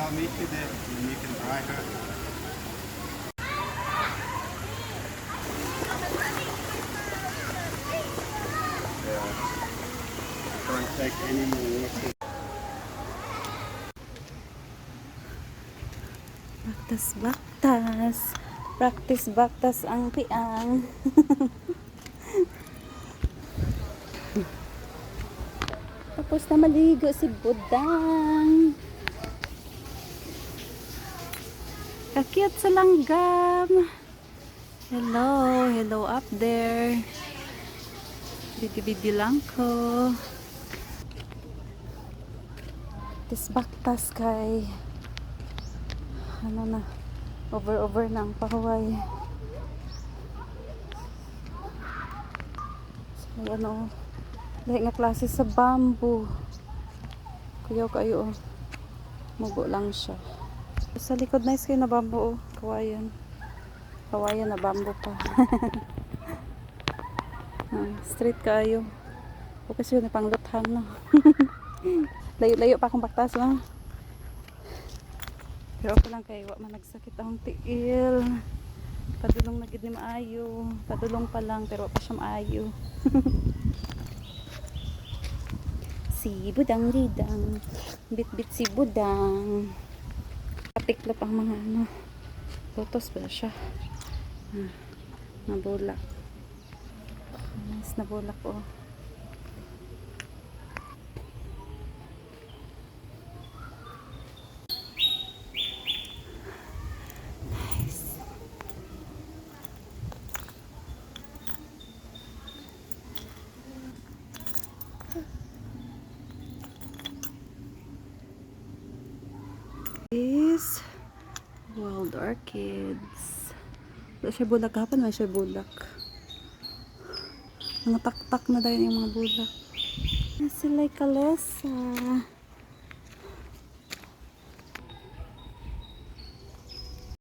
I'll meet you there and you can try her. Baktas, baktas. Practice baktas ang piang. Tapos na maligo si Budang. Kakyat sa langgam. Hello, hello up there. Bidi-bidi lang ko. Tis baktas kay ano na? Over over na ang pahuway so ano? Lahi nga klase sa bamboo. Kuyaw kayo. Mubo lang siya sa likod nice kayo na bamboo kawayan kawayan na bamboo pa ah, straight kayo o kasi yun pangluthang no layo-layo pa akong baktas no pero ako lang kay wa man nagsakit akong tiil. Padulong na gid ni maayo. Padulong pa lang pero pa siya maayo. si Budang Ridang. Bit-bit si Budang. Patiklop ang mga ano. Lotos ba siya? Ah, nabulak. Yes, nabulak oh. Is wild orchids. Wala siya bulak hapon, wala siya bulak. Mga taktak na dahil yung mga bulak. Yan sila kalesa.